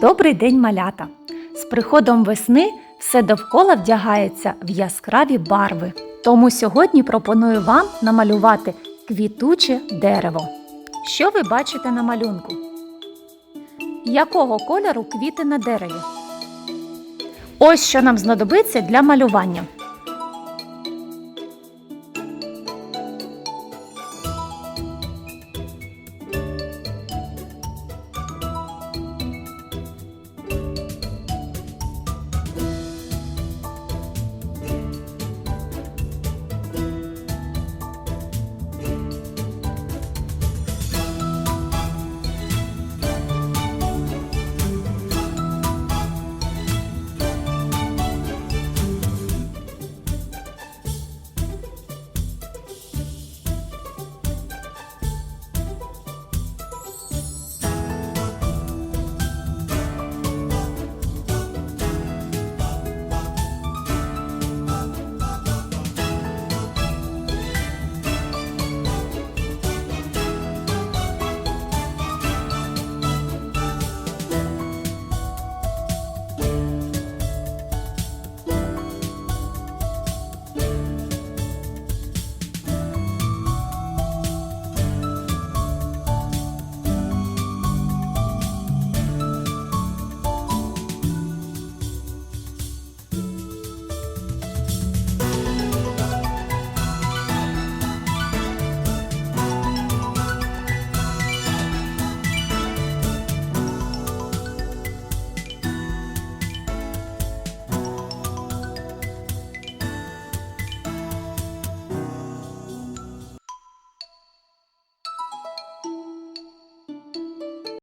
Добрий день, малята! З приходом весни все довкола вдягається в яскраві барви. Тому сьогодні пропоную вам намалювати квітуче дерево. Що ви бачите на малюнку? Якого кольору квіти на дереві? Ось що нам знадобиться для малювання: